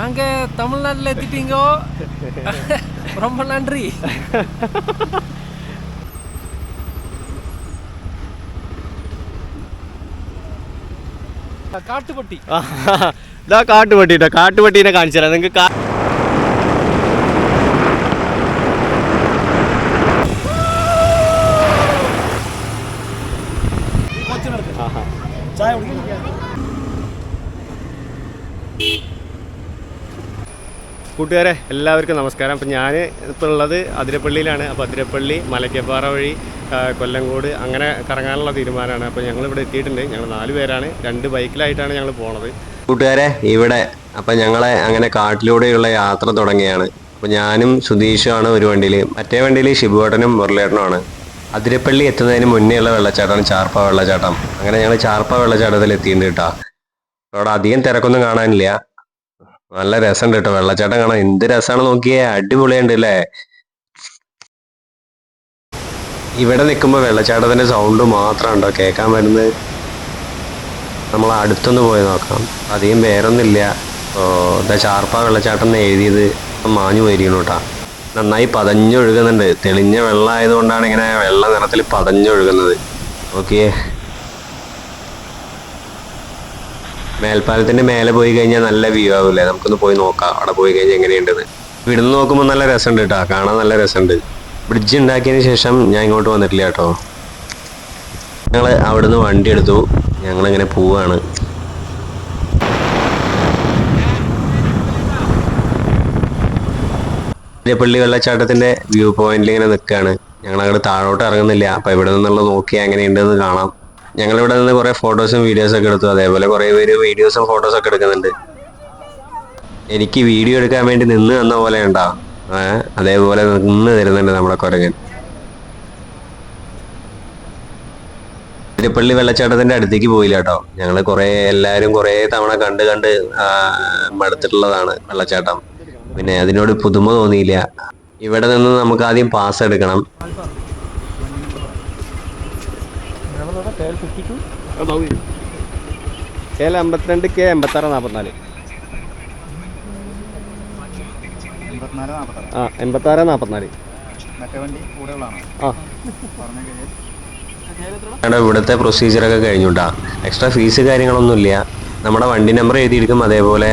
நாங்க தமிழ்நாட்டுல எத்திட்டீங்கோ ரொம்ப நன்றி കാട്ടുപട്ടി ഇതാ കാട്ടുപട്ടി കേട്ടോ കാട്ടുപട്ടീനെ കാണിച്ചു തരാം നിങ്ങൾക്ക് കൂട്ടുകാരെ എല്ലാവർക്കും നമസ്കാരം. അപ്പം ഞാൻ ഇപ്പോൾ ഉള്ളത് അതിരപ്പള്ളിയിലാണ്. അപ്പോൾ അതിരപ്പള്ളി മലക്കപ്പാറ വഴി കൊല്ലങ്കോട് അങ്ങനെ കറങ്ങാനുള്ള തീരുമാനമാണ്. അപ്പോൾ ഞങ്ങൾ ഇവിടെ എത്തിയിട്ടുണ്ട്. ഞങ്ങൾ നാല് പേരാണ്. രണ്ട് ബൈക്കിലായിട്ടാണ് ഞങ്ങൾ പോണത്. കൂട്ടുകാരെ ഇവിടെ അപ്പം ഞങ്ങളെ അങ്ങനെ കാട്ടിലൂടെയുള്ള യാത്ര തുടങ്ങിയാണ്. അപ്പോൾ ഞാനും സുധീഷുമാണ് ഒരു വണ്ടിയിൽ മറ്റേ വണ്ടിയിൽ ഷിബുവേട്ടനും മുരളേട്ടനുമാണ് അതിരപ്പള്ളി എത്തുന്നതിന് മുന്നേ ഉള്ള വെള്ളച്ചാട്ടമാണ് ചാർപ്പ വെള്ളച്ചാട്ടം. അങ്ങനെ ഞങ്ങൾ ചാർപ്പ വെള്ളച്ചാട്ടത്തിൽ എത്തിയിട്ടുണ്ട് കേട്ടോ. അവിടെ അധികം തിരക്കൊന്നും കാണാനില്ല. നല്ല രസമുണ്ട് കേട്ടോ വെള്ളച്ചാട്ടം കാണാൻ. എന്ത് രസമാണ് നോക്കിയേ. അടിപൊളിയുണ്ട് അല്ലേ ഇവിടെ നിൽക്കുമ്പോൾ വെള്ളച്ചാട്ടത്തിന്റെ സൗണ്ട് മാത്രം ഉണ്ടോ കേൾക്കാൻ വരുന്നത്? നമ്മൾ അടുത്തൊന്ന് പോയി നോക്കാം. അധികം വേറൊന്നുമില്ല. ഇപ്പോൾ ഇതാ ചാർപ്പ വെള്ളച്ചാട്ടം എന്ന് എഴുതിയത്. മാഞ്ഞു പോയിരിക്കുന്നു കേട്ടാ നന്നായി പതഞ്ഞൊഴുകുന്നുണ്ട്. തെളിഞ്ഞ വെള്ളം ആയതുകൊണ്ടാണ് ഇങ്ങനെ വെള്ള നിറത്തിൽ പതഞ്ഞൊഴുകുന്നത്. ഓക്കെ മേൽപ്പാലത്തിന്റെ മേലെ പോയി കഴിഞ്ഞാൽ നല്ല വ്യൂ ആവില്ലേ? നമുക്കൊന്ന് പോയി നോക്കാം. അവിടെ പോയി കഴിഞ്ഞാൽ എങ്ങനെയുണ്ടെന്ന്. ഇവിടുന്ന് നോക്കുമ്പോൾ നല്ല രസമുണ്ട് കേട്ടോ കാണാൻ നല്ല രസമുണ്ട്. ബ്രിഡ്ജ് ഉണ്ടാക്കിയതിന് ശേഷം ഞാൻ ഇങ്ങോട്ട് വന്നിട്ടില്ല കേട്ടോ ഞങ്ങൾ അവിടുന്ന് വണ്ടി എടുത്തു. ഞങ്ങളിങ്ങനെ പോവാണ്. പള്ളി വെള്ളച്ചാട്ടത്തിന്റെ വ്യൂ പോയിന്റിൽ ഇങ്ങനെ നിൽക്കുകയാണ് ഞങ്ങൾ അങ്ങോട്ട് താഴോട്ട് ഇറങ്ങുന്നില്ല. അപ്പൊ ഇവിടെ നിന്നുള്ള നോക്കിയാൽ എങ്ങനെയുണ്ടെന്ന് കാണാം. ഞങ്ങൾ ഇവിടെ നിന്ന് കുറെ ഫോട്ടോസും വീഡിയോസും ഒക്കെ എടുത്തു. അതേപോലെ കുറെ പേര് വീഡിയോസും ഫോട്ടോസും ഒക്കെ എടുക്കുന്നുണ്ട്. എനിക്ക് വീഡിയോ എടുക്കാൻ വേണ്ടി നിന്ന് തന്ന പോലെ ഉണ്ടാ? അതേപോലെ നിന്ന് തരുന്നുണ്ട് നമ്മുടെ കുരങ്ങൻ. തിരുപ്പള്ളി വെള്ളച്ചാട്ടത്തിന്റെ അടുത്തേക്ക് പോയില്ല കേട്ടോ. ഞങ്ങൾ കുറെ എല്ലാവരും കുറെ തവണ കണ്ട് കണ്ട് മടുത്തിട്ടുള്ളതാണ് വെള്ളച്ചാട്ടം. പിന്നെ അതിനോട് പുതുമ തോന്നിയില്ല. ഇവിടെ നിന്ന് നമുക്ക് ആദ്യം പാസ് എടുക്കണം. കെ എൽ അമ്പത്തിരണ്ട് കെ എൺപത്താറ് നാൽപ്പത്തിനാല് ആ എൺപത്താറ് നാൽപ്പത്തിനാല് ആ. ഇവിടുത്തെ പ്രൊസീജിയറൊക്കെ കഴിഞ്ഞുട്ടാ. എക്സ്ട്രാ ഫീസ് കാര്യങ്ങളൊന്നുമില്ല. നമ്മുടെ വണ്ടി നമ്പർ എഴുതിയിരിക്കും അതേപോലെ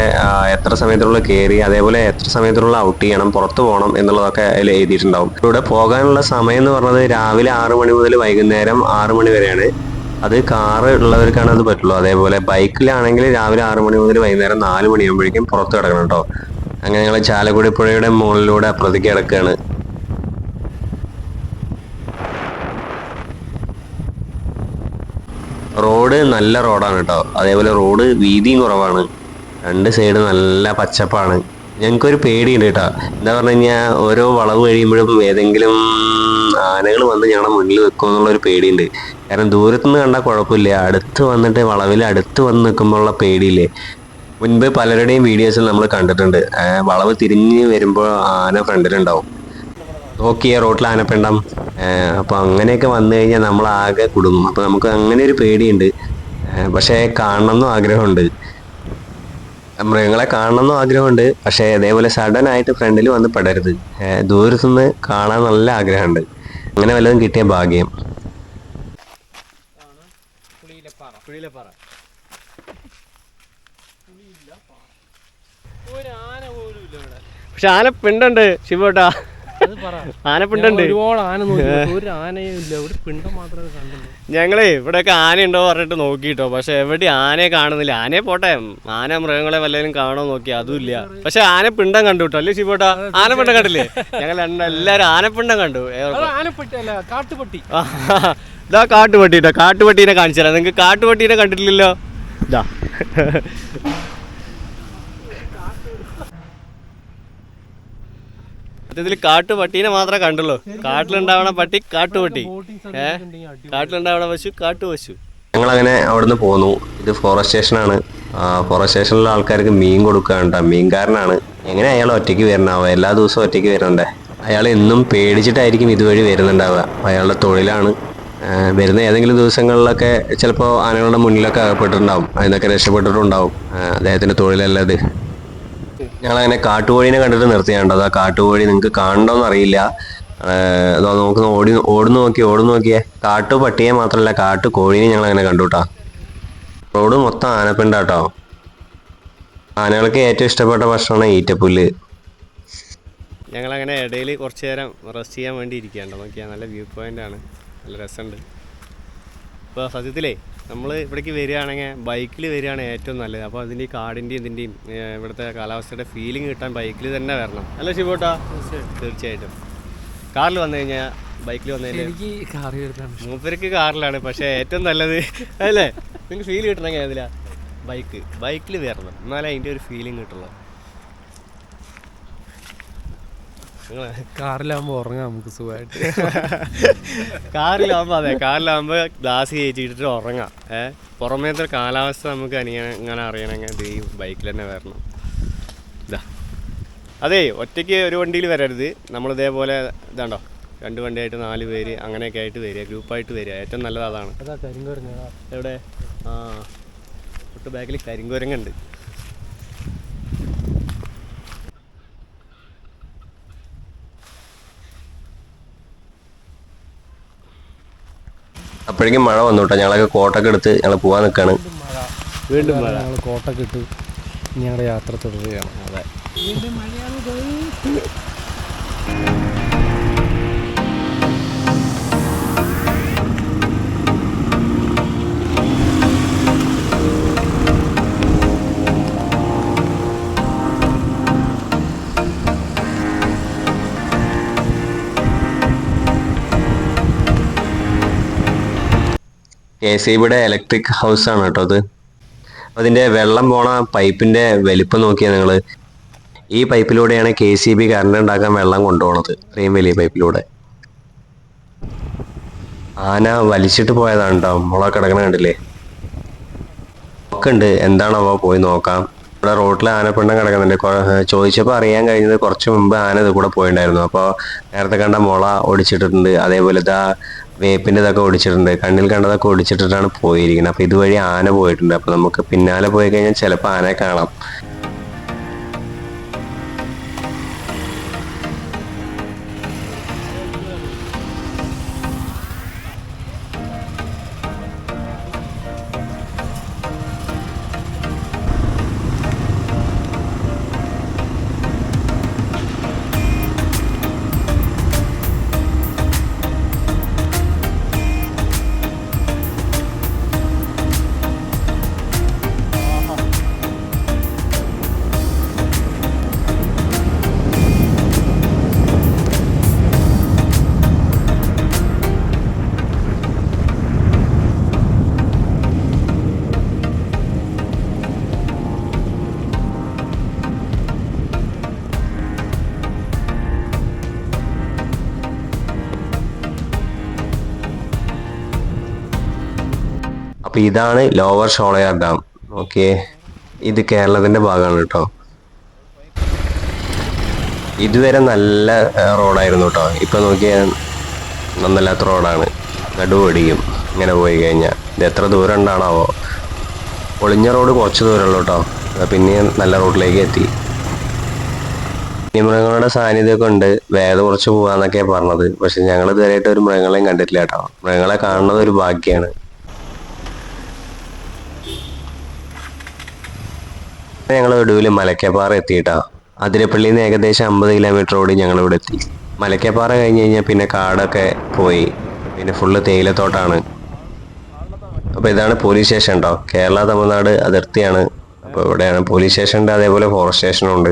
എത്ര സമയത്തിനുള്ള കയറി അതേപോലെ എത്ര സമയത്തിനുള്ള ഔട്ട് ചെയ്യണം പുറത്തു പോകണം എന്നുള്ളതൊക്കെ അതിൽ എഴുതിയിട്ടുണ്ടാവും. ഇവിടെ പോകാനുള്ള സമയം എന്ന് പറഞ്ഞത് രാവിലെ ആറ് മണി മുതൽ വൈകുന്നേരം ആറ് മണി വരെയാണ്. അത് കാറ് ഉള്ളവർക്കാണ് അത് പറ്റുള്ളൂ. അതേപോലെ ബൈക്കിലാണെങ്കിൽ രാവിലെ ആറ് മണി മുതൽ വൈകുന്നേരം നാല് മണിയാകുമ്പോഴേക്കും പുറത്ത് കിടക്കണം കേട്ടോ. അങ്ങനെ ഞങ്ങൾ ചാലക്കുടി പുഴയുടെ മുകളിലൂടെ അപ്പുറത്തേക്ക് കിടക്കുകയാണ്. റോഡ് നല്ല റോഡാണ് കേട്ടോ അതേപോലെ റോഡ് വീതിയും കുറവാണ്. രണ്ട് സൈഡ് നല്ല പച്ചപ്പാണ്. ഞങ്ങൾക്കൊരു പേടിയുണ്ട് കേട്ടോ എന്താ പറഞ്ഞു കഴിഞ്ഞാൽ ഓരോ വളവ് കഴിയുമ്പോഴും ഏതെങ്കിലും ആനകൾ വന്ന് ഞങ്ങളുടെ മുന്നിൽ നിൽക്കും എന്നുള്ളൊരു പേടിയുണ്ട്. കാരണം ദൂരത്തുനിന്ന് കണ്ടാൽ കുഴപ്പമില്ല. അടുത്ത് വന്നിട്ട് വളവിൽ അടുത്ത് വന്ന് നിൽക്കുമ്പോഴുള്ള പേടിയില്ലേ? മുൻപ് പലരുടെയും വീഡിയോസിൽ നമ്മൾ കണ്ടിട്ടുണ്ട്. വളവ് തിരിഞ്ഞ് വരുമ്പോൾ ആന ഫ്രണ്ടിലുണ്ടാവും. നോക്കിയ റോട്ടിൽ ആനപ്പിണ്ടം അപ്പോൾ അപ്പൊ അങ്ങനെയൊക്കെ വന്നു കഴിഞ്ഞാൽ നമ്മൾ ആകെ കുടുങ്ങും. അപ്പൊ നമുക്ക് അങ്ങനെ ഒരു പേടിയുണ്ട്. പക്ഷേ കാണണമെന്നും ആഗ്രഹമുണ്ട്. മൃഗങ്ങളെ കാണണമെന്നും ആഗ്രഹമുണ്ട്. പക്ഷേ അതേപോലെ സഡൻ ആയിട്ട് ഫ്രണ്ടിൽ വന്ന് പെടരുത്. ദൂരത്തുനിന്ന് കാണാൻ നല്ല ആഗ്രഹമുണ്ട്. അങ്ങനെ വല്ലതും കിട്ടിയ ഭാഗ്യം. പക്ഷെ ആന പോലും ഇല്ല ഇവിടെ. പക്ഷെ ആനപ്പിണ്ടുണ്ട് ശിവട്ടാ. ആനപ്പിണ്ടുണ്ട് ഒരുപാട് ആന ഒരു ആനയില്ല ഒരു പിണ്ടം മാത്രമേ കണ്ടുള്ളൂ ഞങ്ങളേ ഇവിടെയൊക്കെ ആനയുണ്ടോ പറഞ്ഞിട്ട് നോക്കിട്ടോ. പക്ഷെ എവിടെ ആനയെ കാണുന്നില്ല. ആനയെ പോട്ടെ. ആന മൃഗങ്ങളെ വല്ലതും കാണോ നോക്കി അതുമില്ല പക്ഷെ പിണ്ടം കണ്ടു കേട്ടോ. അല്ലേ ശിവട്ടാ? പിണ്ടം കണ്ടില്ലേ? ഞങ്ങൾ എല്ലാരും ആനപ്പിണ്ടം കണ്ടു. കാട്ടുപട്ടി. ഇതാ കാട്ടുപട്ടി കേട്ടോ. കാട്ടുപട്ടീനെ കാണിച്ചു തരാം. നിങ്ങൾക്ക് കാട്ടുപട്ടീനെ കണ്ടിട്ടില്ലല്ലോ? ഇതാ. സത്യത്തിൽ കാട്ടുപട്ടീനെ മാത്രമേ കണ്ടുള്ളൂ. കാട്ടിലുണ്ടാവണ പട്ടി കാട്ടുപട്ടി ഏഹ് കാട്ടിലുണ്ടാവണ പശു കാട്ടുപശു ഞങ്ങളങ്ങനെ അവിടുന്ന് പോന്നു. ഇത് ഫോറസ്റ്റ് സ്റ്റേഷനാണ് ഫോറസ്റ്റ് സ്റ്റേഷനിലെ ആൾക്കാർക്ക് മീൻ കൊടുക്കാനുണ്ട മീൻകാരനാണ്. എങ്ങനെ അയാൾ ഒറ്റയ്ക്ക് വരണാവുക എല്ലാ ദിവസവും ഒറ്റയ്ക്ക് വരണ്ടേ? അയാൾ എന്നും പേടിച്ചിട്ടായിരിക്കും ഇതുവഴി വരുന്നുണ്ടാവുക. അയാളുടെ തൊഴിലാണ്. വരുന്ന ഏതെങ്കിലും ദിവസങ്ങളിലൊക്കെ ചിലപ്പോൾ ആനകളുടെ മുന്നിലൊക്കെ അകപ്പെട്ടിട്ടുണ്ടാവും. അതിനൊക്കെ രക്ഷപ്പെട്ടിട്ടുണ്ടാവും. അദ്ദേഹത്തിന്റെ തൊഴിലല്ലത് തൊഴിലല്ല ഇത്. ഞങ്ങളങ്ങനെ കാട്ടുകോഴീനെ കണ്ടിട്ട് നിർത്തിയാണ്ടോ അതാ കാട്ടുകോഴി നിങ്ങൾക്ക് കാണണ്ടോന്ന് അറിയില്ല. അതോ നോക്ക് ഓടി ഓടുന്നു നോക്കി ഓടുന്നു നോക്കിയേ. കാട്ടു പട്ടിയെ മാത്രമല്ല കാട്ടു കോഴീനെ ഞങ്ങൾ അങ്ങനെ കണ്ടുട്ടാ റോഡ് മൊത്തം ആനപ്പിണ്ടാട്ടോ ആനകൾക്ക് ഏറ്റവും ഇഷ്ടപ്പെട്ട ഭക്ഷണമാണ് ഈറ്റപ്പുല്ല്. ഞങ്ങളങ്ങനെ ഇടയിൽ കുറച്ച് നേരം റെസ്റ്റ് ചെയ്യാൻ വേണ്ടി ഇരിക്കുകയാണ് നോക്കിയാൽ നല്ല വ്യൂ പോയിന്റ് ആണ്. നല്ല രസമുണ്ട് ഇപ്പോൾ സത്യത്തിലേ നമ്മൾ ഇവിടേക്ക് വരികയാണെങ്കിൽ ബൈക്കിൽ വരികയാണ് ഏറ്റവും നല്ലത്. അപ്പോൾ അതിന്റെ ഈ കാടിന്റെയും ഇതിന്റെയും ഇവിടുത്തെ കാലാവസ്ഥയുടെ ഫീലിംഗ് കിട്ടാൻ ബൈക്കിൽ തന്നെ വരണം. അല്ല ശിവോട്ടാ? തീർച്ചയായിട്ടും. കാറിൽ വന്നു കഴിഞ്ഞാൽ ബൈക്കിൽ വന്നു കഴിഞ്ഞാൽ എനിക്ക് മൂപ്പർക്ക് കാറിലാണ് പക്ഷേ ഏറ്റവും നല്ലത്. അല്ലേ? നിങ്ങൾക്ക് ഫീൽ കിട്ടണമെങ്കിൽ ഏതിലാ? ബൈക്ക് ബൈക്കിൽ വരണം. എന്നാലേ അതിന്റെ ഒരു ഫീലിംഗ് കിട്ടുള്ളൂ നിങ്ങൾ കാറിലാകുമ്പോൾ ഉറങ്ങാം നമുക്ക് സുഖമായിട്ട്. കാറിലാകുമ്പോൾ അതെ കാറിലാകുമ്പോൾ ഗ്ലാസ് കയറ്റിയിട്ട് ഉറങ്ങാം. ഏഹ് പുറമേത്തെ കാലാവസ്ഥ നമുക്ക് അനിയൻ ഇങ്ങനെ അറിയണമെങ്കിൽ ഈ ബൈക്കിൽ തന്നെ വരണം. ഇതാ അതെ ഒറ്റയ്ക്ക് ഒരു വണ്ടിയിൽ വരരുത്. നമ്മൾ ഇതേപോലെ ഇതാണ്ടോ രണ്ട് വണ്ടിയായിട്ട് നാല് പേര് അങ്ങനെയൊക്കെ ആയിട്ട് വരിക ഗ്രൂപ്പായിട്ട് വരിക. ഏറ്റവും നല്ലത് അതാണ്. എവിടെ? ആ തൊട്ട് ബാക്കിൽ കരിങ്കുരങ്ങുണ്ട്. അപ്പോഴേക്കും മഴ വന്നു കേട്ടോ ഞങ്ങളൊക്കെ കോട്ടൊക്കെ എടുത്ത് ഞങ്ങൾ പോകാൻ നിൽക്കുകയാണ് വീണ്ടും മഴ. ഞങ്ങൾ കോട്ടൊക്കെ ഇട്ട് ഞങ്ങളുടെ യാത്ര തുടരുകയാണ്. അതെ. കെ സി ബിയുടെ ഇലക്ട്രിക് ഹൗസ് ആണ് കേട്ടോ അത്. അതിന്റെ വെള്ളം പോണ പൈപ്പിന്റെ വലിപ്പം നോക്കിയാൽ നിങ്ങൾ ഈ പൈപ്പിലൂടെയാണ് കെ സി ബി കറണ്ട് ഉണ്ടാക്കാൻ വെള്ളം കൊണ്ടുപോകണത് ഇത്രയും വലിയ പൈപ്പിലൂടെ. ആന വലിച്ചിട്ട് പോയതാണ് കേട്ടോ മുള കിടക്കണ കണ്ടില്ലേ? എന്താണോ എന്താണാവോ പോയി നോക്കാം. ഇവിടെ റോട്ടിൽ ആനപ്പിണ്ടം കിടക്കുന്നുണ്ട്. ചോദിച്ചപ്പോൾ അറിയാൻ കഴിഞ്ഞത് കുറച്ച് മുമ്പ് ആന ഇത് കൂടെ പോയിണ്ടായിരുന്നു. അപ്പോൾ നേരത്തെ കണ്ട മുള ഓടിച്ചിട്ടുണ്ട് അതേപോലെ ഇതാ വേപ്പിന്റെ ഇതൊക്കെ ഓടിച്ചിട്ടുണ്ട് കണ്ണിൽ കണ്ടതൊക്കെ ഒടിച്ചിട്ടിട്ടാണ് പോയിരിക്കുന്നത്. അപ്പോൾ ഇതുവഴി ആന പോയിട്ടുണ്ട്. അപ്പോൾ നമുക്ക് പിന്നാലെ പോയി കഴിഞ്ഞാൽ ചിലപ്പോൾ ആനയെ കാണാം. അപ്പോൾ ഇതാണ് ലോവർ ഷോളയാർ ഡാം. ഓക്കെ. ഇത് കേരളത്തിന്റെ ഭാഗമാണ് കേട്ടോ. ഇതുവരെ നല്ല റോഡായിരുന്നു കേട്ടോ. ഇപ്പം നോക്കിയാൽ നന്നല്ലാത്ത റോഡാണ്. നടുവടിയും ഇങ്ങനെ പോയി കഴിഞ്ഞാൽ ഇത് എത്ര ദൂരം ഉണ്ടാണാവോ? ഒളിഞ്ഞ റോഡ് കുറച്ച് ദൂരമുള്ളൂ കേട്ടോ. പിന്നെ നല്ല റോഡിലേക്ക് എത്തി. മൃഗങ്ങളുടെ സാന്നിധ്യമൊക്കെ ഉണ്ട്. വേദ കുറച്ച് പോകാന്നൊക്കെയാ പറഞ്ഞത്. പക്ഷെ ഞങ്ങൾ ഇതുവരെയായിട്ട് ഒരു മൃഗങ്ങളെയും കണ്ടിട്ടില്ല കേട്ടോ. മൃഗങ്ങളെ കാണുന്നത് ഒരു ഭാഗ്യമാണ് ഞങ്ങൾ ഒടുവിൽ മലക്കപ്പാറ എത്തിയിട്ടാ. അതിരപ്പള്ളിയിൽ നിന്ന് ഏകദേശം അമ്പത് കിലോമീറ്റർ ഓടി ഞങ്ങൾ ഇവിടെ എത്തി. മലക്കപ്പാറ കഴിഞ്ഞ് കഴിഞ്ഞാൽ പിന്നെ കാടൊക്കെ പോയി. പിന്നെ ഫുള്ള് തേയിലത്തോട്ടാണ്. അപ്പോൾ ഇതാണ് പോലീസ് സ്റ്റേഷൻ ഉണ്ടോ കേരള തമിഴ്നാട് അതിർത്തിയാണ്. അപ്പോൾ ഇവിടെയാണ് പോലീസ് സ്റ്റേഷൻ ഉണ്ട് അതേപോലെ ഫോറസ്റ്റ് സ്റ്റേഷനും ഉണ്ട്.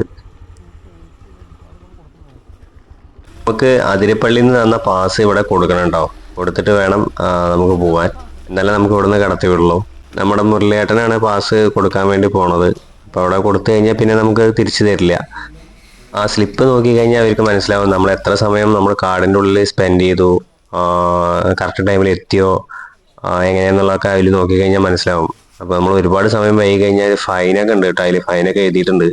നമുക്ക് അതിരപ്പള്ളിയിൽ നിന്ന് തന്ന പാസ് ഇവിടെ കൊടുക്കണം കേട്ടോ കൊടുത്തിട്ട് വേണം നമുക്ക് പോകാൻ എന്നാലേ നമുക്ക് ഇവിടുന്ന് കടത്തി വിടുള്ളൂ നമ്മുടെ മുരളിയേട്ടനാണ് പാസ് കൊടുക്കാൻ വേണ്ടി പോണത്. അപ്പോൾ അവിടെ കൊടുത്തു കഴിഞ്ഞാൽ പിന്നെ നമുക്ക് തിരിച്ചു തരില്ല. ആ സ്ലിപ്പ് നോക്കി കഴിഞ്ഞാൽ അവർക്ക് മനസ്സിലാവും നമ്മൾ എത്ര സമയം നമ്മൾ കാർഡിന്റെ ഉള്ളിൽ സ്പെൻഡ് ചെയ്തു കറക്റ്റ് ടൈമിൽ എത്തിയോ എങ്ങനെയാണെന്നുള്ളതൊക്കെ അതിൽ നോക്കി കഴിഞ്ഞാൽ മനസ്സിലാവും. അപ്പോൾ നമ്മൾ ഒരുപാട് സമയം വൈകി കഴിഞ്ഞാൽ ഫൈനൊക്കെ ഉണ്ട് കേട്ടോ അതിൽ ഫൈനൊക്കെ എഴുതിയിട്ടുണ്ട്.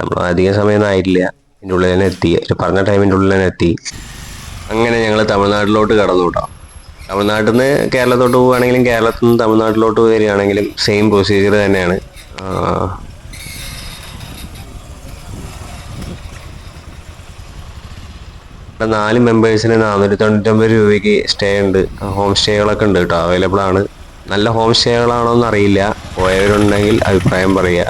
നമ്മൾ അധികം സമയമൊന്നും ആയിട്ടില്ല. ഇതിന്റെ ഉള്ളിൽ തന്നെ എത്തി. ഒരു പറഞ്ഞ ടൈമിന്റെ ഉള്ളിൽ തന്നെ എത്തി. അങ്ങനെ ഞങ്ങൾ തമിഴ്നാട്ടിലോട്ട് കടന്നു കേട്ടോ. തമിഴ്നാട്ടിൽ നിന്ന് കേരളത്തോട്ട് പോവുകയാണെങ്കിലും കേരളത്തിൽ നിന്ന് തമിഴ്നാട്ടിലോട്ട് വരികയാണെങ്കിലും സെയിം പ്രൊസീജിയർ തന്നെയാണ്. ഇവിടെ നാല് മെമ്പേഴ്സിന് നാനൂറ്റി തൊണ്ണൂറ്റൊമ്പത് രൂപയ്ക്ക് സ്റ്റേ ഉണ്ട്. ഹോം സ്റ്റേകളൊക്കെ ഉണ്ട് കേട്ടോ. അവൈലബിൾ ആണ്. നല്ല ഹോം സ്റ്റേകളാണോ എന്നറിയില്ല പോയവരുണ്ടെങ്കിൽ അഭിപ്രായം പറയുക.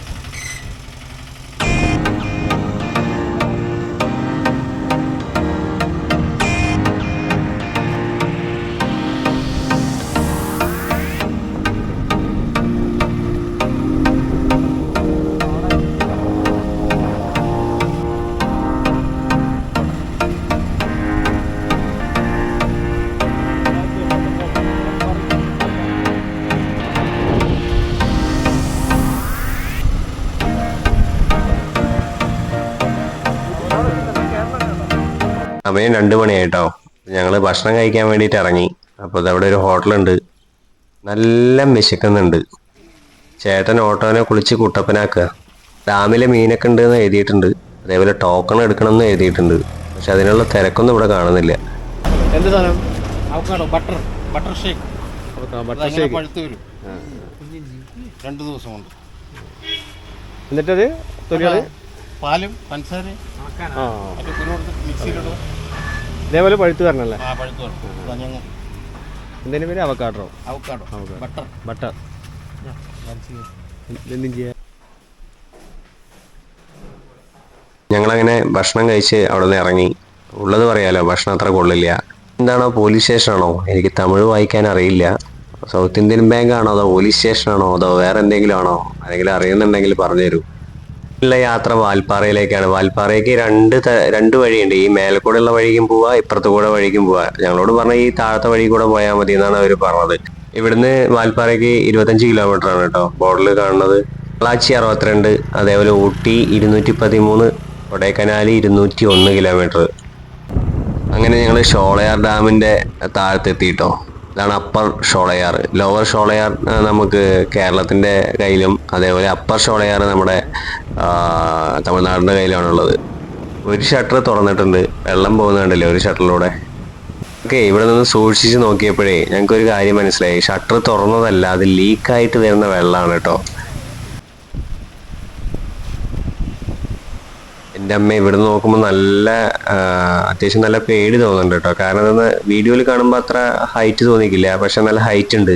സമയം രണ്ട് മണിയായിട്ടോ. ഞങ്ങൾ ഭക്ഷണം കഴിക്കാൻ വേണ്ടിയിട്ട് ഇറങ്ങി. അപ്പോൾ ഇതവിടെ ഒരു ഹോട്ടലുണ്ട്. നല്ല വിശക്കുന്നുണ്ട് ചേട്ടൻ ഓട്ടോനെ കുളിച്ച് കുട്ടപ്പനാക്കുക. ഡാമിലെ മീനൊക്കെ ഉണ്ട് എന്ന് എഴുതിയിട്ടുണ്ട്. അതേപോലെ ടോക്കൺ എടുക്കണം എന്ന് എഴുതിയിട്ടുണ്ട്. പക്ഷെ അതിനുള്ള തിരക്കൊന്നും ഇവിടെ കാണുന്നില്ല. എന്ത് സാധനം? Avocado? Butter. Butter shake. Butter അതങ്ങനെ ഷേക്ക്. പഴുത്ത് വരും? രണ്ട് ദിവസം കൊണ്ട്. എന്നിട്ടത്? പാലും പഞ്ചസാരയും. മിക്സിയിലിടും ഇതേപോലെ പഴുത്ത് വരണല്ലേ? ആ പഴുത്ത് പേര്? അവക്കാടോ. ബട്ടർ. ബട്ടർ. എന്തും ചെയ്യാ. ഞങ്ങളങ്ങനെ ഭക്ഷണം കഴിച്ച് അവിടെ നിന്ന് ഇറങ്ങി. ഉള്ളത് പറയാലോ ഭക്ഷണം അത്ര കൊള്ളില്ല. എന്താണോ പോലീസ് സ്റ്റേഷനാണോ എനിക്ക് തമിഴ് വായിക്കാൻ അറിയില്ല. സൗത്ത് ഇന്ത്യൻ ബാങ്ക് ആണോ അതോ പോലീസ് സ്റ്റേഷനാണോ അതോ വേറെ എന്തെങ്കിലും ആണോ? അല്ലെങ്കിൽ അറിയുന്നുണ്ടെങ്കിൽ പറഞ്ഞു തരൂ ഉള്ള യാത്ര വാൽപ്പാറയിലേക്കാണ്. വാൽപ്പാറയ്ക്ക് രണ്ട് രണ്ട് വഴിയുണ്ട്. ഈ മേലക്കൂടെയുള്ള വഴിക്കും പോവാ ഇപ്പുറത്തു കൂടെ വഴിക്കും പോവാ. ഞങ്ങളോട് പറഞ്ഞ ഈ താഴത്തെ വഴി കൂടെ പോയാൽ മതി എന്നാണ് അവർ പറഞ്ഞത്. ഇവിടുന്ന് വാൽപ്പാറയ്ക്ക് ഇരുപത്തഞ്ച് കിലോമീറ്റർ ആണ് കേട്ടോ ബോർഡിൽ കാണുന്നത് പൊള്ളാച്ചി അറുപത്തിരണ്ട് അതേപോലെ ഊട്ടി ഇരുന്നൂറ്റി പതിമൂന്ന് കൊടൈക്കനാൽ ഇരുന്നൂറ്റി ഒന്ന് കിലോമീറ്റർ. അങ്ങനെ ഞങ്ങൾ ഷോളയാർ ഡാമിന്റെ താഴത്തെത്തിയിട്ടോ ഇതാണ് അപ്പർ ഷോളയാർ. ലോവർ ഷോളയാർ നമുക്ക് കേരളത്തിന്റെ കയ്യിലും അതേപോലെ അപ്പർ ഷോളയാർ നമ്മുടെ തമിഴ്നാടിന്റെ കയ്യിലാണുള്ളത്. ഒരു ഷട്ടർ തുറന്നിട്ടുണ്ട്. വെള്ളം പോകുന്നുണ്ടല്ലേ ഒരു ഷട്ടറിലൂടെ? ഓക്കെ ഇവിടെ നിന്ന് സൂക്ഷിച്ച് നോക്കിയപ്പോഴേ ഞങ്ങൾക്ക് ഒരു കാര്യം മനസ്സിലായി. ഷട്ടർ തുറന്നതല്ല അത് ലീക്കായിട്ട് വരുന്ന വെള്ളമാണ് കേട്ടോ. എന്റെ അമ്മ ഇവിടെ നോക്കുമ്പോൾ നല്ല അത്യാവശ്യം നല്ല പേടി തോന്നുന്നുണ്ട് കേട്ടോ. കാരണം എന്താ വീഡിയോയിൽ കാണുമ്പോൾ അത്ര ഹൈറ്റ് തോന്നിക്കില്ല. പക്ഷെ നല്ല ഹൈറ്റ് ഉണ്ട്.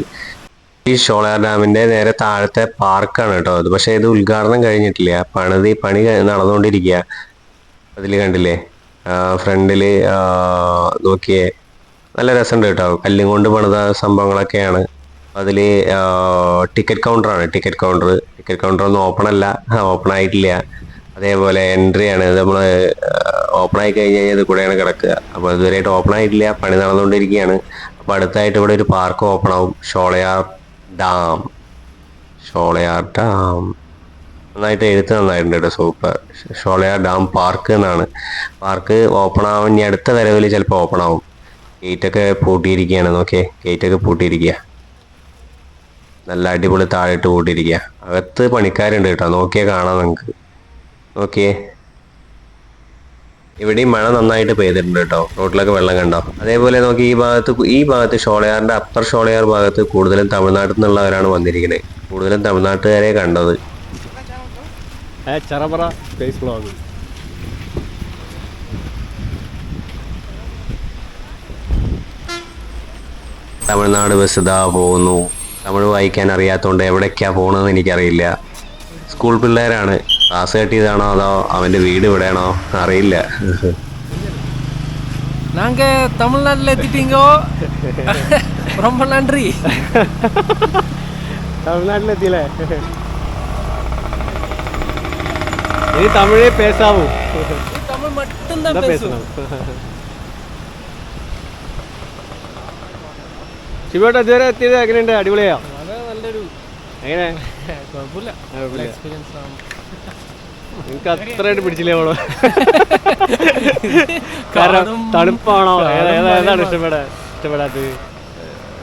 ഈ ഷോളാർ ഡാമിന്റെ നേരെ താഴത്തെ പാർക്കാണ് കേട്ടോ അത്. പക്ഷേ ഇത് ഉദ്ഘാടനം കഴിഞ്ഞിട്ടില്ല. പണിത് പണി നടന്നുകൊണ്ടിരിക്കുക അതിൽ കണ്ടില്ലേ? ഫ്രണ്ടിൽ നോക്കിയേ. നല്ല രസമുണ്ട് കേട്ടോ. കല്ലും കൊണ്ട് പണിത സംഭവങ്ങളൊക്കെയാണ്. അതിൽ ടിക്കറ്റ് കൗണ്ടറാണ് ടിക്കറ്റ് കൗണ്ടർ ടിക്കറ്റ് കൗണ്ടർ ഒന്നും ഓപ്പൺ അല്ല. ഓപ്പൺ ആയിട്ടില്ല. അതേപോലെ എൻട്രി ആണ്. നമ്മൾ ഓപ്പൺ ആയി കഴിഞ്ഞ് കഴിഞ്ഞാൽ ഇത് കൂടെയാണ് കിടക്കുക. അപ്പോൾ ഇതുവരെയായിട്ട് ഓപ്പൺ ആയിട്ടില്ല. പണി നടന്നുകൊണ്ടിരിക്കുകയാണ്. അപ്പോൾ അടുത്തായിട്ട് ഇവിടെ ഒരു പാർക്ക് ഓപ്പൺ ആവും. ഷോളയാർ ഡാം. ഷോളയാർ ഡാം. നന്നായിട്ട് എഴുത്ത് നന്നായിട്ടുണ്ട് സൂപ്പർ. ഷോളയാർ ഡാം പാർക്ക് എന്നാണ്. പാർക്ക് ഓപ്പൺ ആവാൻ ഇനി അടുത്ത വരവിൽ ചിലപ്പോൾ ഓപ്പൺ ആവും. ഗേറ്റൊക്കെ പൂട്ടിയിരിക്കുകയാണ്. നോക്കിയേ. ഗേറ്റൊക്കെ പൂട്ടിയിരിക്കുക. നല്ല അടിപൊളി താഴിട്ട് പൂട്ടിയിരിക്കുക. അകത്ത് പണിക്കാരുണ്ട് കേട്ടോ. നോക്കിയാൽ കാണാം നിങ്ങൾക്ക് നോക്കിയേ ഇവിടെയും മഴ നന്നായിട്ട് പെയ്തിട്ടുണ്ട് കേട്ടോ. റോഡിലൊക്കെ വെള്ളം കണ്ടോ? അതേപോലെ നോക്കി ഈ ഭാഗത്ത് ഈ ഭാഗത്ത് ഷോളയാറിന്റെ അപ്പർ ഷോളയാർ ഭാഗത്ത് കൂടുതലും തമിഴ്നാട്ടിൽ നിന്നുള്ളവരാണ് വന്നിരിക്കുന്നത് കൂടുതലും തമിഴ്നാട്ടുകാരെ കണ്ടത്. തമിഴ്നാട് ബസ് ഇതാ പോകുന്നു. തമിഴ് വായിക്കാൻ അറിയാത്തതുകൊണ്ട് എവിടേക്കാണ് പോകണമെന്ന് എനിക്കറിയില്ല. സ്കൂൾ പിള്ളേരാണ്. ക്ലാസ് കെട്ടിയതാണോ അതോ അവൻ്റെ വീട് ഇവിടെയാണോ അറിയില്ല நாங்க தமிழ்நாட்டுல எத்திட்டீங்கோ ரொம்ப நன்றி തമിഴ്നാട്ടിലെത്തിയില്ലേ ഇനി തമിഴേ പേസാവൂ தமிழ் மட்டும்தான் എന്താ பேசுவோம் പേസണം ശിവോട്ട് ഇതുവരെ എത്തിയത് എങ്ങനെയുണ്ട് അടിപൊളിയാ അത് നല്ലൊരു എങ്ങനെ കുഴപ്പമില്ല കുഴപ്പമില്ല. എക്സ്പീരിയൻസ് ആണ് നിങ്ങൾക്ക് അത്രയായിട്ട് പിടിച്ചില്ലേ അവൾ കാരണം തണുപ്പാണോ? ഏതാ- ഏതാ- ഏതാണ് ഇഷ്ടപ്പെടാ ഇഷ്ടപ്പെടാത്തത്?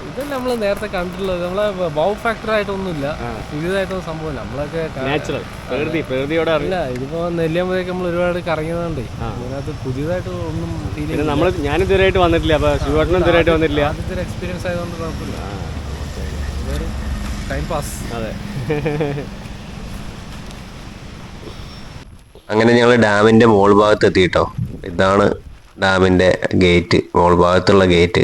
ഇത് നമ്മൾ നേരത്തെ കണ്ടിട്ടുള്ളത്. നമ്മളെ ബൗ ഫാക്ടർ ആയിട്ടൊന്നുമില്ല. പുതിയതായിട്ടൊന്നും സംഭവമില്ല. നമ്മളൊക്കെ നാച്ചുറൽ പ്രകൃതി പ്രകൃതിയോടെ അല്ല ഇതിപ്പോ നെല്ലിയമ്പതേക്ക് നമ്മൾ ഒരുപാട് കറങ്ങിയതുകൊണ്ടേ അതിനകത്ത് പുതിയതായിട്ട് ഒന്നും ഫീൽ നമ്മൾ ഞാൻ ഇതുവരെയായിട്ട് വന്നിട്ടില്ല. അപ്പൊ ശിവട്ടനും ഇതുവരെയായിട്ട് വന്നിട്ടില്ല. ആദ്യത്തെ എക്സ്പീരിയൻസ് ആയതുകൊണ്ട് കുഴപ്പമില്ല. ടൈം പാസ് അതെ. അങ്ങനെ ഞങ്ങൾ ഡാമിന്റെ മോൾ ഭാഗത്ത് എത്തിയിട്ടോ. ഇതാണ് ഡാമിന്റെ ഗേറ്റ് മോൾ ഭാഗത്തുള്ള ഗേറ്റ്.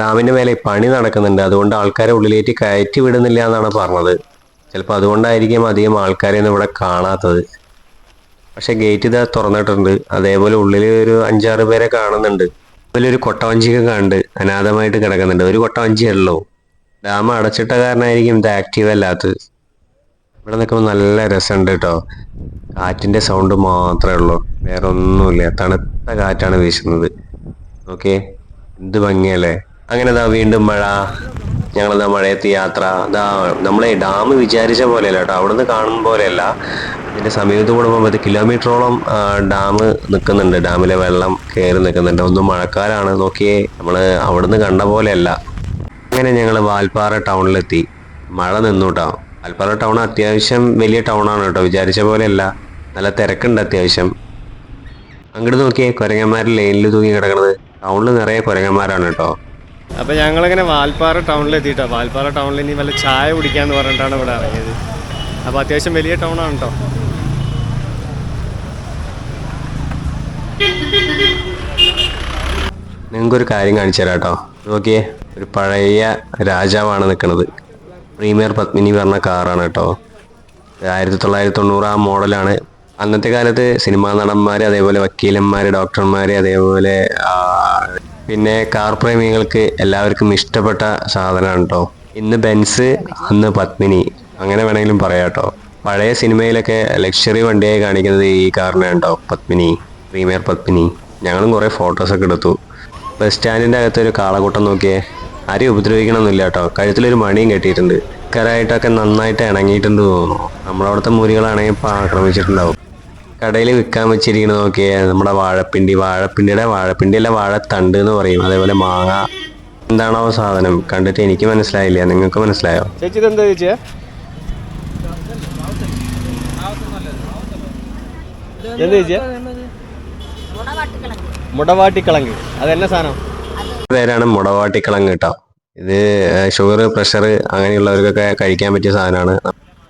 ഡാമിന്റെ മേലെ പണി നടക്കുന്നുണ്ട്. അതുകൊണ്ട് ആൾക്കാരെ ഉള്ളിലേക്ക് കയറ്റി വിടുന്നില്ല എന്നാണ് പറഞ്ഞത്. ചിലപ്പോൾ അതുകൊണ്ടായിരിക്കും അധികം ആൾക്കാരെയൊന്നും ഇവിടെ കാണാത്തത്. പക്ഷേ ഗേറ്റ് ഇതാ തുറന്നിട്ടുണ്ട്. അതേപോലെ ഉള്ളിൽ ഒരു അഞ്ചാറ് പേരെ കാണുന്നുണ്ട്. അതിലൊരു കൊട്ടവഞ്ചിയൊക്കെ കണ്ട് അനാഥമായിട്ട് കിടക്കുന്നുണ്ട്. ഒരു കൊട്ടവഞ്ചിയല്ലോ ഡാം അടച്ചിട്ട കാരണമായിരിക്കും ഇത് ആക്റ്റീവ് അല്ലാത്തത്. ഇവിടെ നിൽക്കുമ്പോൾ നല്ല രസമുണ്ട് കേട്ടോ കാറ്റിന്റെ സൗണ്ട് മാത്രമേ ഉള്ളൂ. വേറെ ഒന്നുമില്ല തണുത്ത കാറ്റാണ് വീശുന്നത്. ഓക്കെ എന്ത് ഭംഗിയല്ലേ. അങ്ങനെ ദാ വീണ്ടും മഴ. ഞങ്ങളെന്താ മഴയത്ത് യാത്ര. ദാ നമ്മളെ ഡാം വിചാരിച്ച പോലെയല്ല കേട്ടോ അവിടുന്ന് കാണുന്ന പോലെയല്ല. ഇതിന്റെ സമീപത്ത് കൂടെ പോകുമ്പോൾ കിലോമീറ്ററോളം ഡാം നിൽക്കുന്നുണ്ട്. ഡാമിലെ വെള്ളം കയറി നിൽക്കുന്നുണ്ട്. ഒന്നും മഴക്കാലാണ്. നോക്കിയേ. നമ്മൾ അവിടുന്ന് കണ്ട പോലെയല്ല. അങ്ങനെ ഞങ്ങൾ വാൽപ്പാറ ടൗണിലെത്തി. മഴ നിന്നു കേട്ടോ വാൽപ്പാറ ടൗൺ അത്യാവശ്യം വലിയ ടൗണാണ് കേട്ടോ. വിചാരിച്ച പോലെയല്ല. നല്ല തിരക്കുണ്ട് അത്യാവശ്യം. അങ്ങോട്ട് നോക്കിയേ കുരങ്ങന്മാർ ലൈനിൽ തൂങ്ങി കിടക്കുന്നത് ടൗണിൽ നിറയെ കുരങ്ങന്മാരാണ് കേട്ടോ. അപ്പോൾ ഞങ്ങളിങ്ങനെ വാൽപ്പാറ ടൗണിൽ എത്തിയിട്ടോ. വാൽപ്പാറ ടൗണിൽ ഇനി വല്ല ചായ കുടിക്കാന്ന് പറഞ്ഞിട്ടാണ് ഇവിടെ ഇറങ്ങിയത്. അപ്പോൾ അത്യാവശ്യം വലിയ ടൗണാണ് കേട്ടോ. നിങ്ങൾക്കൊരു കാര്യം കാണിച്ചു തരാം കേട്ടോ. നോക്കിയേ ഒരു പഴയ രാജാവാണ് നിൽക്കുന്നത് പ്രീമിയർ പത്മിനി പറഞ്ഞ കാറാണ് കേട്ടോ. ആയിരത്തി തൊള്ളായിരത്തി തൊണ്ണൂറ് ആ മോഡലാണ്. അന്നത്തെ കാലത്ത് സിനിമാ നടന്മാർ അതേപോലെ വക്കീലന്മാർ ഡോക്ടർമാർ അതേപോലെ പിന്നെ കാർ പ്രേമികൾക്ക് എല്ലാവർക്കും ഇഷ്ടപ്പെട്ട സാധനമാണ് കേട്ടോ. ഇന്ന് ബെൻസ് അന്ന് പത്മിനി. അങ്ങനെ വേണമെങ്കിലും പറയാം കേട്ടോ. പഴയ സിനിമയിലൊക്കെ ലക്ഷറി വണ്ടിയായി കാണിക്കുന്നത് ഈ കാറിനാണ് കേട്ടോ പത്മിനി. പ്രീമിയർ പത്മിനി. ഞങ്ങളും കുറേ ഫോട്ടോസൊക്കെ എടുത്തു. ബസ് സ്റ്റാൻഡിന്റെ ഒരു കാളകൂട്ടം നോക്കിയേ. ആരെയും ഉപദ്രവിക്കണമെന്നില്ല കേട്ടോ. കഴുത്തിലൊരു മണിയും കെട്ടിയിട്ടുണ്ട്. കരായിട്ടൊക്കെ നന്നായിട്ട് ഇണങ്ങിയിട്ടുണ്ട് തോന്നുന്നു. നമ്മളവിടുത്തെ മുരികളാണെങ്കിൽ ഇപ്പോൾ ആക്രമിച്ചിട്ടുണ്ടാവും. കടയിൽ വിൽക്കാൻ വെച്ചിരിക്കുന്നത് നോക്കിയേ നമ്മുടെ വാഴപ്പിണ്ടി വാഴപ്പിണ്ടിയുടെ വാഴപ്പിണ്ടി അല്ല വാഴത്തണ്ട് എന്ന് പറയും. അതേപോലെ മാങ്ങ. എന്താണോ സാധനം? കണ്ടിട്ട് എനിക്ക് മനസ്സിലായില്ല. നിങ്ങൾക്ക് മനസ്സിലായോ? ചേച്ചി ഇതെന്താ ചേച്ചിയെ എന്താ ചേച്ചിയെ മുടവാട്ടിക്കിളങ്ക്. അതെന്നെ സാധനം? പേരാണ് മുടവാട്ടിക്കിളങ്ങ് കേട്ടോ ഇത് ഷുഗർ പ്രഷർ അങ്ങനെയുള്ളവർക്കൊക്കെ കഴിക്കാൻ പറ്റിയ സാധനമാണ്.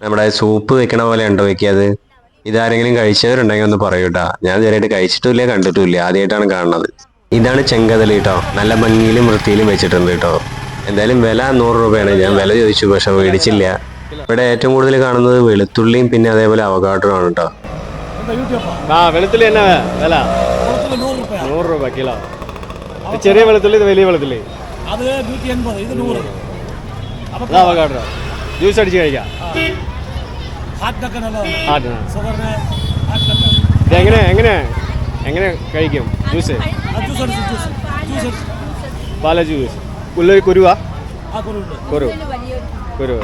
നമ്മുടെ സൂപ്പ് വെക്കണ പോലെ ഉണ്ടോ വെക്കിയത് ഇതാരെങ്കിലും കഴിച്ചവരുണ്ടെങ്കിൽ ഒന്ന് പറയൂ കേട്ടോ ഞാൻ ഇതുവരെയായിട്ട് കഴിച്ചിട്ടില്ല കണ്ടിട്ടില്ല ആദ്യമായിട്ടാണ് കാണുന്നത്. ഇതാണ് ചെങ്കതലി കേട്ടോ നല്ല ഭംഗിയിലും വൃത്തിയിലും വെച്ചിട്ടുണ്ട് കേട്ടോ എന്തായാലും വില നൂറ് രൂപയാണ്. ഞാൻ വില ചോദിച്ചു പക്ഷെ മേടിച്ചില്ല. ഇവിടെ ഏറ്റവും കൂടുതൽ കാണുന്നത് വെളുത്തുള്ളിയും പിന്നെ അതേപോലെ അവകാട്ടും ആണ് കേട്ടോ വെളുത്തുള്ളി എന്നാ വില? നൂറ് രൂപ കിലോ. ഇത് ചെറിയ വെളുത്തുള്ളി ഇത് വലിയ വെളുത്തുള്ളി. അത് നൂറ്റി എൺപത് ഇത് നൂറ്. ഇതാ ജ്യൂസ് അടിച്ച് കഴിക്കാം. ഹാർട്ടിനൊക്കെ നല്ലതാണ്. ആ ഷുഗറിന് ഹാർട്ടിനൊക്കെ ഇത് എങ്ങനെ എങ്ങനെ എങ്ങനെ കഴിക്കും ജ്യൂസ്? ആ ജ്യൂസ് അടിച്ച് ജ്യൂസ്. ജ്യൂസ് അടിച്ച്. പാല ജ്യൂസ്. ഉള്ളൊരു കുരുവാ? ആ കുരു. കുരു കുരു.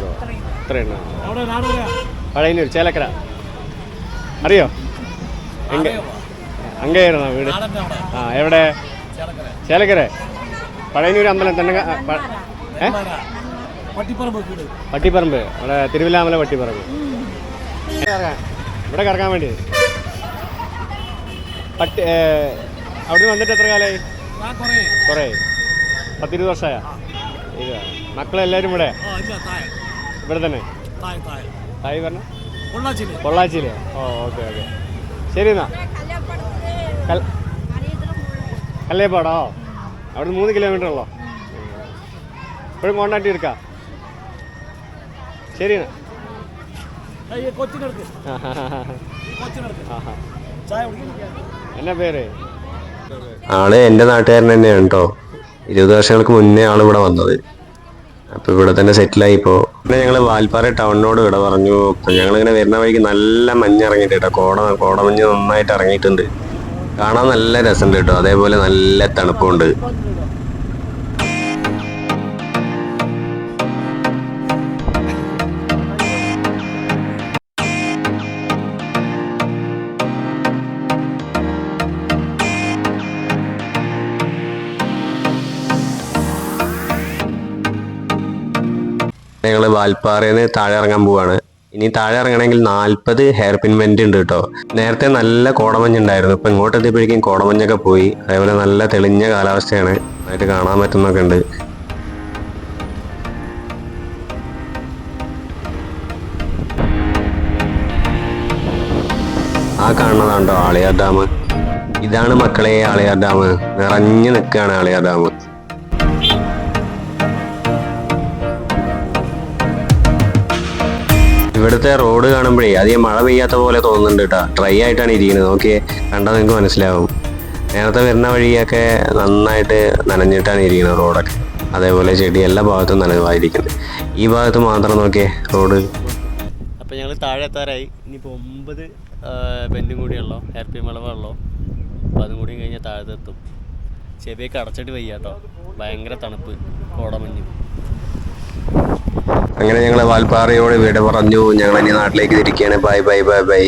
ഇത്ര എണ്ണ അവിടെ ചേലക്കര. അറിയോ? എങ്ക അങ്ങയായിരുന്നോ വീട്? നാടന്റെ അവിടെ. ആ എവിടെ? ചേലക്കര. പഴയനൂര് അമ്പലം തന്നെ പട്ടിപ്പറമ്പ് നമ്മുടെ തിരുവില്ലാമല പട്ടിപ്പറമ്പ്. ഇവിടെ കറക്കാൻ വേണ്ടി. പട്ടി അവിടെ വന്നിട്ട് എത്ര കാലായി? ഞാൻ കുറേ. കുറേ. പത്തിരുപത് വർഷമായ മക്കളെല്ലാവരും ഇവിടെ? ഇവിടെ തന്നെ? തായ് പറഞ്ഞ? പൊള്ളാച്ചിയിലെ ഓ ഓക്കെ ഓക്കെ. ശരി എന്നാ. കല്ലേപ്പാടോ അവിടെ മൂന്ന് കിലോമീറ്റർ ഉള്ളോ? ഇപ്പോഴും കോണ്ടാക്ട് എടുക്ക? ശരി എന്നാ പേര്? ആൾ എന്റെ നാട്ടുകാരൻ തന്നെയാണ് കേട്ടോ. ഇരുപത് വർഷങ്ങൾക്ക് മുന്നേ ആൾ ഇവിടെ വന്നത്. അപ്പൊ ഇവിടെ തന്നെ സെറ്റിലായി ഇപ്പോൾ പിന്നെ ഞങ്ങൾ വാൽപ്പാറ ടൗണിനോട് ഇവിടെ പറഞ്ഞു ഞങ്ങൾ ഞങ്ങളിങ്ങനെ വരുന്ന വഴിക്ക് നല്ല മഞ്ഞ് ഇറങ്ങിയിട്ട് കേട്ടോ. കോട കോടമഞ്ഞ് നന്നായിട്ട് ഇറങ്ങിയിട്ടുണ്ട്. കാണാൻ നല്ല രസമുണ്ട് കേട്ടോ. അതേപോലെ നല്ല തണുപ്പുണ്ട്. ഞങ്ങൾ വാൽപ്പാറയിൽ നിന്ന് താഴെ ഇറങ്ങാൻ പോവാണ്. ഇനി താഴെ ഇറങ്ങണമെങ്കിൽ നാൽപ്പത് ഹെയർ പിൻ വെന്റ് ഉണ്ട് കേട്ടോ. നേരത്തെ നല്ല കോടമഞ്ഞ് ഉണ്ടായിരുന്നു. ഇപ്പൊ ഇങ്ങോട്ട് എത്തിയപ്പോഴേക്കും കോടമഞ്ഞൊക്കെ പോയി. അതേപോലെ നല്ല തെളിഞ്ഞ കാലാവസ്ഥയാണ്. നന്നായിട്ട് കാണാൻ പറ്റുന്നൊക്കെ ഉണ്ട്. ആ കാണുന്നതാണ്ടോ ആളിയാർ ഡാം. ഇതാണ് മക്കളെ ആളിയാർ ഡാം. നിറഞ്ഞു നിൽക്കുകയാണ് ആളിയാർ ഡാം. ഇവിടുത്തെ റോഡ് കാണുമ്പോഴേ അധികം മഴ പെയ്യാത്ത പോലെ തോന്നുന്നുണ്ട് കേട്ടോ ഡ്രൈ ആയിട്ടാണ് ഇരിക്കുന്നത്. നോക്കിയേ കണ്ടാൽ നിങ്ങൾക്ക് മനസ്സിലാവും. നേരത്തെ വരുന്ന വഴിയൊക്കെ നന്നായിട്ട് നനഞ്ഞിട്ടാണ് ഇരിക്കുന്നത് റോഡൊക്കെ അതേപോലെ ചെടി എല്ലാ ഭാഗത്തും നനവായിരിക്കുന്നത് ഈ ഭാഗത്ത് മാത്രം നോക്കിയേ റോഡ് അപ്പോൾ ഞങ്ങൾ താഴെ എത്താറായി. ഇനിയിപ്പോൾ ഒമ്പത് ബെൻഡും കൂടിയുള്ളോ ഹാപ്പി മളവുള്ളോ അപ്പോൾ അതും കൂടി കഴിഞ്ഞാൽ താഴത്തെത്തും ചെവിയൊക്കെ അടച്ചിട്ട് വയ്യാട്ടോ. ഭയങ്കര തണുപ്പ്. കോടമഞ്ഞ്. അങ്ങനെ ഞങ്ങൾ വാൽപ്പാറയോട് വീട് പറഞ്ഞു. ഞങ്ങൾ ഇനി നാട്ടിലേക്ക് തിരിക്കുകയാണ് ബൈ ബൈ ബൈ ബൈ.